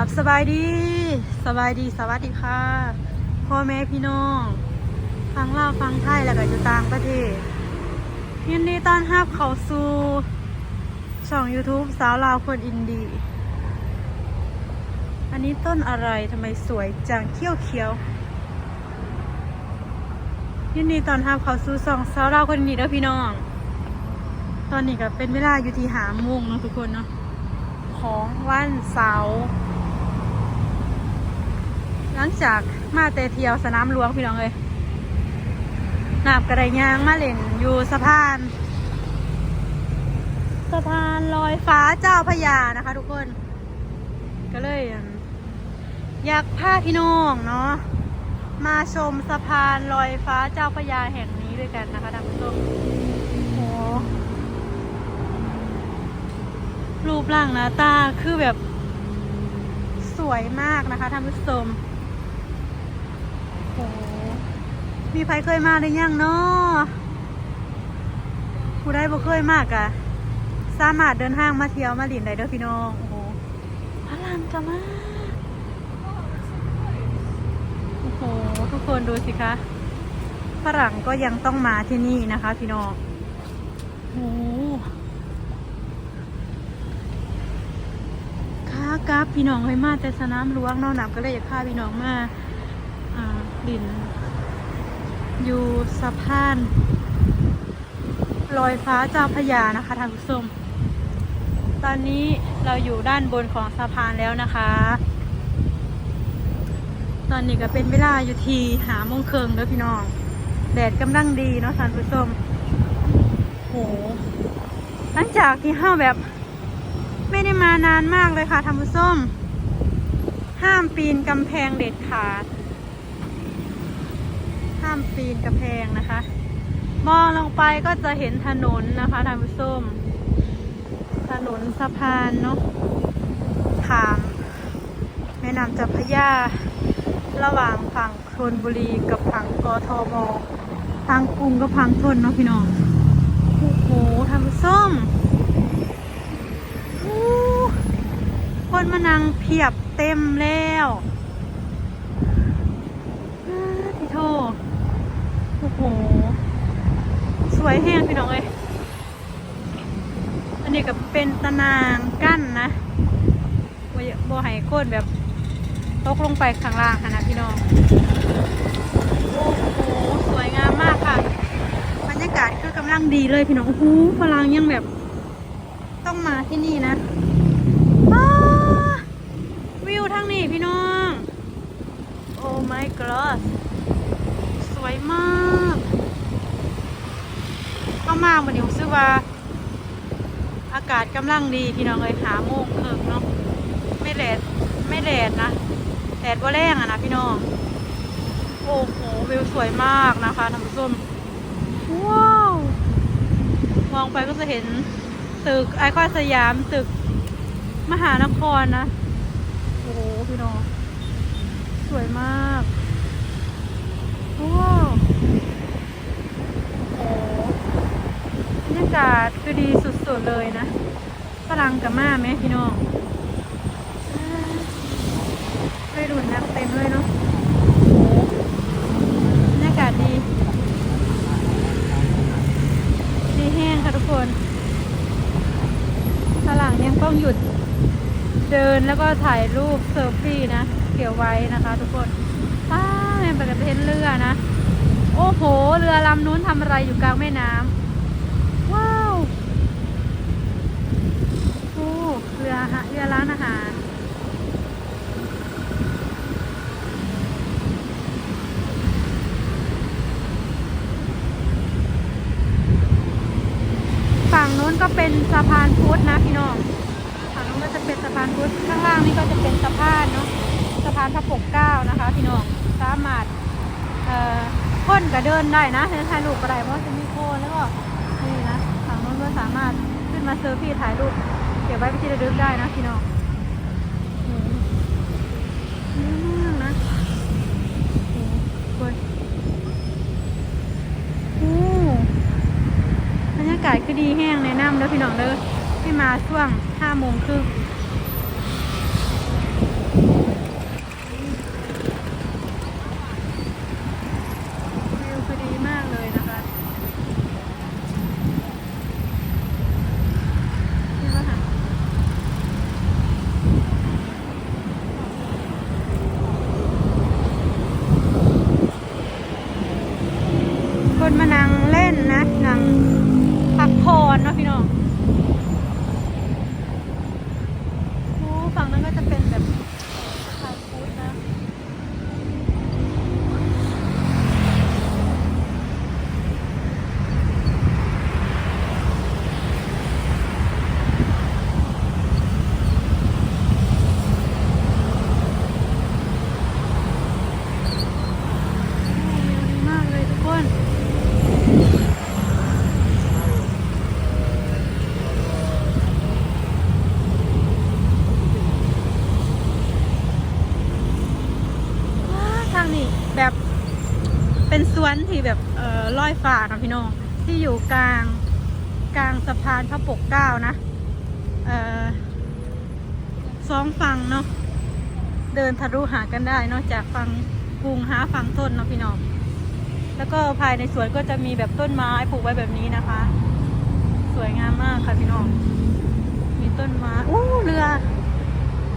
กับสบายดีสบายดีสวัสดีค่ะพ่อแม่พี่น้องฟังเล่าฟังไทยแล้วก็อยู่ต่างประเทศยินดีต้อนรับเขาสู่ช่อง YouTube สาวลาวคนอินดี อันนี้ต้นอะไรทำไมสวยจังเขียวเขียวยินดีต้อนรับเขาสู่ช่องสาวลาวคนอินดีเด้อพี่น้อง ตอนนี้ก็เป็นเวลาอยู่ที่หาโมงเนาะทุกคนเนาะของวันเสาร์ หลังจากมาเตะเที่ยวสนามหลวงพี่น้องเลยนาบกระไดยางมาเล่นอยู่สะพาน สะพานลอยฟ้าเจ้าพยานะคะ ทุกคน ก็เลย อยากพาพี่น้องเนาะมาชมสะพานลอยฟ้าเจ้าพยาแห่งนี้ด้วยกันนะคะท่านผู้ชมโอ้รูปร่างหน้าตาคือแบบสวยมากนะคะท่านผู้ชม โอ้มีใครเคยมาหรือยังเนาะผู้ได้บ่เคยมากอะสามารถเดินทางมาเที่ยวมาหลินได้เด้อพี่น้องโอ้โหพลังกันมากโอ้โหทุกคนดูสิคะฝรั่งก็ยังต้องมาที่นี่นะคะ พี่น้องโอ้โหค้ากราฟพี่น้องเฮ้ยมาแต่สนามหลวงนอนหนับก็เลยอยากพาพี่น้องมา ดิน อยู่สะพานลอยฟ้าเจ้าพยานะคะท่านผู้ชมตอนนี้เราอยู่ด้านบนของสะพานแล้วนะคะ ตอนนี้ก็เป็นเวลาอยู่ทีหาโมงเคิงเด้อพี่น้อง แดดกำลังดีเนาะท่านผู้ชมโหหลังจากที่ห้าแบบ ไม่ได้มานานมากเลยค่ะท่านผู้ชมห้ามปีนกำแพงเด็ดขาด ห้ามปีนกำแพงนะคะ มองลงไปก็จะเห็นถนนนะคะท่านผู้ชมถนนสะพานเนาะขามแม่น้ำเจ้าพระยาระหว่างฝั่งธนบุรีกับฝั่งกทมทางกรุงกับฝั่งทนเนาะพี่น้องโอ้โหท่านผู้ชมคนมานั่งเพียบเต็มแล้วอ้าที่โท โห สวยแห้งพี่น้องเอ้ยอันนี้ก็เป็นตะนางกั้นนะบ่อยบ่ให้ก้นแบบตกลงไปข้างล่างค่ะนะพี่น้อง โอ้โห สวยงามมากค่ะ บรรยากาศคือกำลังดีเลยพี่น้องโอ้โหพลังยังแบบ ต้องมาที่นี่นะวิวทางนี้พี่น้อง โอ้ my god ส วยมากเข้ามาวันนี้รู้สึกว่า อากาศกำลังดีพี่น้องเลยหาโมงเคิงเนาะไม่แดดไม่แดดนะแดดว่าแรงอะนะพี่น้องโอ้โหวิวสวยมากนะคะท่านผู้ชมว้าวมองไปก็จะเห็นตึกไอคอนสยามตึกมหานครนะ โอ้โหพี่น้อง สวยมาก ว้าวโอ้บรรยากาศคือดีสุดๆเลยนะฝรั่งกับมาไหมพี่น้องไปดูนักเต็มเลยเนาะบรรยากาศดี ดีแห้งค่ะทุกคนฝรั่งยังต้องหยุดเดินแล้วก็ถ่ายรูปเซลฟี่นะ เกี่ยวไว้นะคะทุกคน ไปกับเทนเรือนะ โอ้โห เรือลำนู้นทำอะไรอยู่กลางแม่น้ำว้าว โอ้เรือฮะเรือร้านอาหาร ฝั่งนู้นก็เป็นสะพานพุทธนะพี่น้อง ฝั่งนู้นก็จะเป็นสะพานพุทธ ข้างล่างนี่ก็จะเป็นสะพานเนาะ สะพานพระปกเกล้านะคะ พี่น้อง สามารถเอ่อค้นก็เดินได้นะถ่ายรูปก็ได้เพราะจะมีโคนแล้วก็นี่นะฝั่งนู้นก็สามารถขึ้นมาเซอร์ฟี่ถ่ายรูปเก็บไว้เป็นที่ระลึกได้นะพี่น้องเยอะมากนะโอ้ยบรรยากาศคือดีแห้งแนะนำเด้อพี่น้องเด้อให้มาช่วงห้าโมงครึ่ง นันั่งพักผ่อนเนาะพี่น้อง เป็นสวนที่แบบเอ่อลอยฟ้านะพี่น้องที่อยู่กลางกลางสะพานพระปกเกล้านะเอ่อสองฝั่งเนาะเดินทะลุหากันได้นอกจากฝั่งกรุงหาฝั่งต้นเนาะพี่น้องแล้วก็ภายในสวนก็จะมีแบบต้นไม้ปลูกไว้แบบนี้นะคะ สวยงามมากค่ะพี่น้อง มีต้นไม้อู้เรือ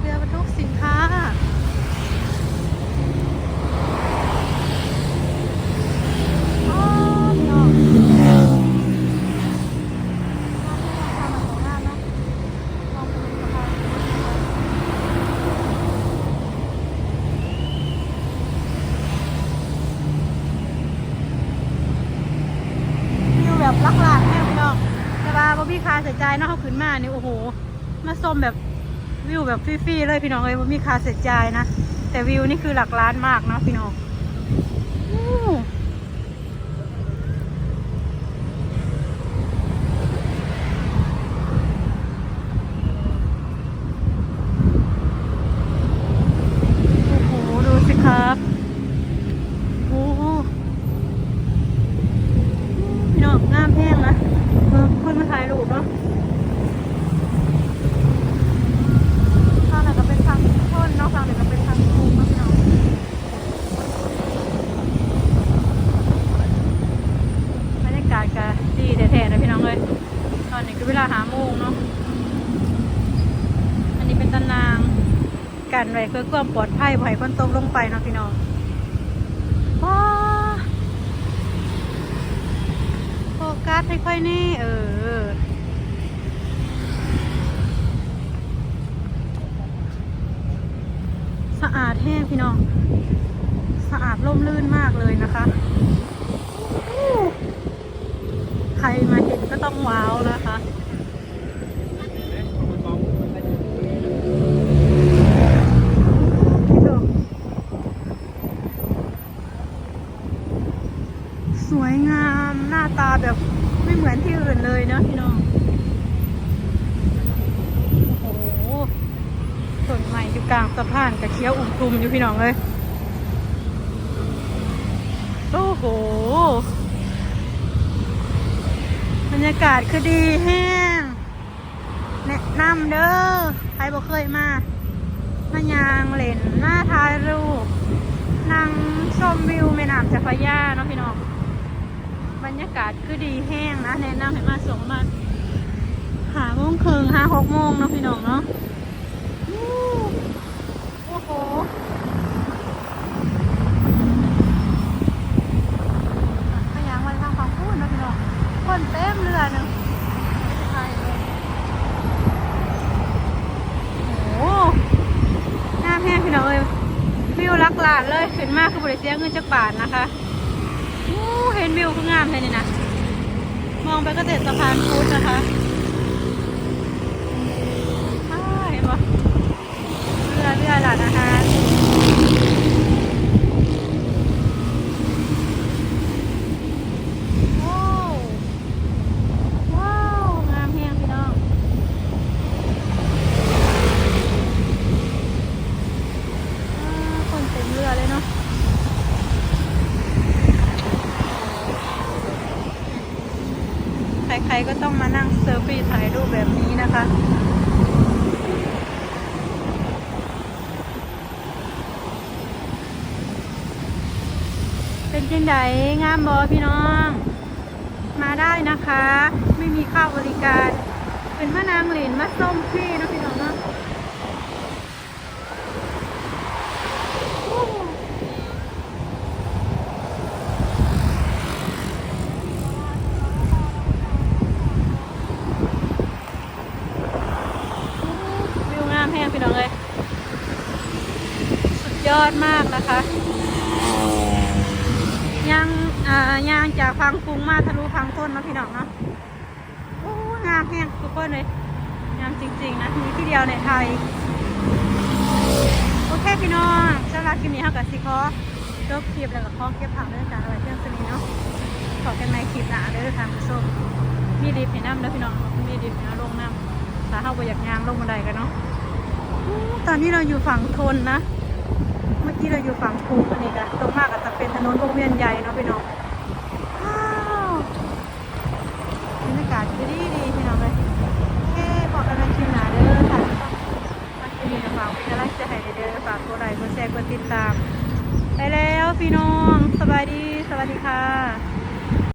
เรือบรรทุกสินค้า อ๋อพี่น้องมองเป็นสะพานวิวแบบลักลานแม่พี่น้องแต่ว่าบ่ายใจเนาะเขาขึ้นมานี่โอ้โห มาชมแบบวิวแบบฟรีๆเลยพี่น้องเลยบ่มีคาเสียใจนะ แต่วิวนี่คือหลักล้านมากเนาะพี่น้องอู้โอ้โห ดูสิครับ โอ้โหพี่น้องงามแพงนะเออคนมาถ่ายรูปเนาะข้างไหนก็เป็นทางต้นเนาะข้างไหนก็เป็นทางปลูกเนาะพี่น้องบรรยากาศก็ดีแท้ๆนะพี่น้องเลย ตอนนี้ก็เวลาหาโมงเนาะ อันนี้เป็นตารางกันไว้เพื่อ ความปลอดภัยบ่คนตกลงไปนะพี่น้องว้าโฟกัสค่อยๆนี่ เออสะอาดแห้งพี่น้อง สะอาดร่มรื่นมากเลยนะคะ ใครมาเห็นก็ต้องว้าวนะคะ พี่น้อง สวยงามหน้าตาแบบไม่เหมือนที่อื่นเลยเนาะพี่น้อง โอ้โหต้นไม้อยู่กลางสะ พานกับเคี้ยวอุ่มคลุมอยู่พี่น้องเลยโอ้โหบรรยากาศคือดีแห้งแนะนำเด้อใครบ่เคยมามายางเล่นหน้าถ่ายรูปนั่งชมวิวแม่น้ำเจ้าพระยาเนาะพี่น้องบรรยากาศคือดีแห้งนะแนะนำให้มาส่งมาหาโมงครึ่งหาหกโมงเนาะพี่น้องเนาะ โอ้โหพยางมาทางฝั่งพูดนาะพี่น้องคนเต็มเรือนึงใช่เลยโอ้โหน้าแห้งพี่น้องเอ้ยวิวลักหลานเลยขึ้นมากคือบริเสียเงินจักบาทนะคะอู้เห็นวิวก็งามเลยนี่นะ มองไปก็เด็ดสะพานพุทธนะคะอ้าเห็นปะ เรือเรือหลานอาหารว้าวงามแฮงพี่น้องอ่าคนเต็มเรือเลยเนาะใครๆก็ต้องมานั่งเซลฟี่ถ่ายรูปแบบนี้นะคะ จังไดงามบอพี่น้อง มาได้นะคะ ไม่มีข้าวบริการ เป็นมะนางเหลนมะส้มพี่นะพี่น้องเนาะวิวงามแห้งพี่น้องเลย สุดยอดมากนะคะ ย่างจากพังกรุงมาทะลุพังต้นนะพี่น้องเนาะโอ้งามแห้งทุกคนเลยงามจริงๆนะมีที่เดียวในไทย โอเคพี่น้องสำหรับคลิปนี้เท่ากับสิคอจบคลิปแล้วก็ขอเก็บผักเรื่องจากอะไรเที่ยงสนีเนาะขอกันในคลิปหน้าเด้อทางผู้ชมมีดิบให้น้ำเด้อพี่น้องมีดิบให้น้ำลงน้ำถ้าเข้าไปอยากยางลงบันไดกันเนาะตอนนี้เราอยู่ฝั่งทนนะ เมื่อกี้เราอยู่ฝั่งภูอันนี้กันตรงมากก็จะเป็นถนนวงเวียนใหญ่เนาะพี่น้องว้าว บรรยากาศดีดีๆพี่น้องเลยแค่บอกกันในคลิปหนาเด้อค่ะมาที่นี่ฝากเป็นกำลังใจให้เด้อฝากกดไลค์กดแชร์กดติดตาม ไปแล้วพี่น้องสบายดีสวัสดีค่ะ